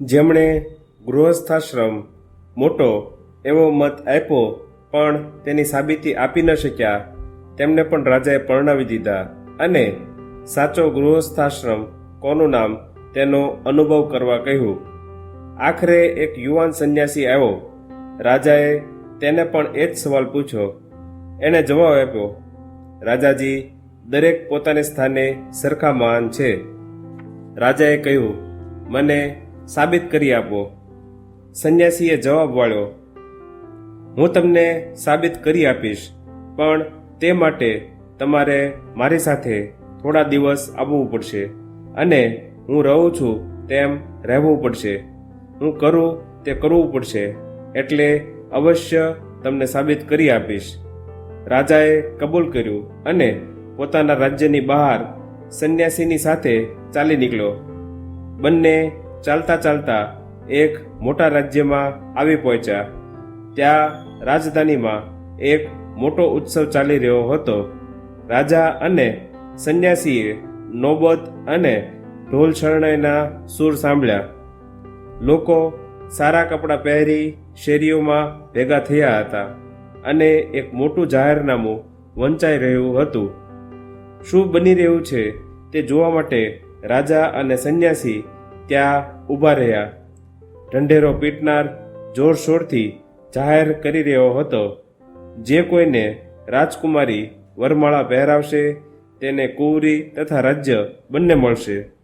જેમણે ગૃહસ્થાશ્રમ મોટો એવો મત આપ્યો પણ તેની સાબિતી આપી ન શક્યા, તેમને પણ રાજાએ પરણાવી દીધા. અને સાચો ગૃહસ્થાશ્રમ કોનું નામ તેનો અનુભવ કરવા કહ્યું. આખરે એક યુવાન સંન્યાસી આવ્યો. રાજાએ તેને પણ એ જ સવાલ પૂછ્યો. એણે જવાબ આપ્યો, રાજાજી, દરેક પોતાને સ્થાને સરખા મહાન છે. રાજાએ કહ્યું, મને સાબિત કરી આપો. સંન્યાસીએ જવાબ વાળ્યો, હું તમને સાબિત કરી આપીશ, પણ તે માટે તમારે મારી સાથે થોડા દિવસ આવવું પડશે અને હું રહું છું તેમ રહેવું પડશે. હું કરું તે કરવું પડશે, એટલે અવશ્ય તમને સાબિત કરી આપીશ. રાજાએ કબૂલ કર્યું અને પોતાના રાજ્યની બહાર સંન્યાસીની સાથે ચાલી નીકળ્યો. બંને ચાલતા ચાલતા એક મોટા રાજ્યમાં આવી પહોંચ્યા. ત્યાં રાજધાનીમાં એક મોટો ઉત્સવ ચાલી રહ્યો હતો. રાજા અને સંન્યાસીએ નોબત અને ઢોલ શરણાઈના સૂર સાંભળ્યા. લોકો સારા કપડાં પહેરી શેરીઓમાં ભેગા થયા હતા અને એક મોટું જાહેરનામું વંચાઈ રહ્યું હતું. શું બની રહ્યું છે તે જોવા માટે રાજા અને સંન્યાસી ત્યાં ઊભા રહ્યા. ઢંઢેરો પીટનાર જોરશોરથી જાહેર કરી રહ્યો હતો, જે કોઈને રાજકુમારી વરમાળા પહેરાવશે, તેને કુંવરી તથા રાજ્ય બંને મળશે.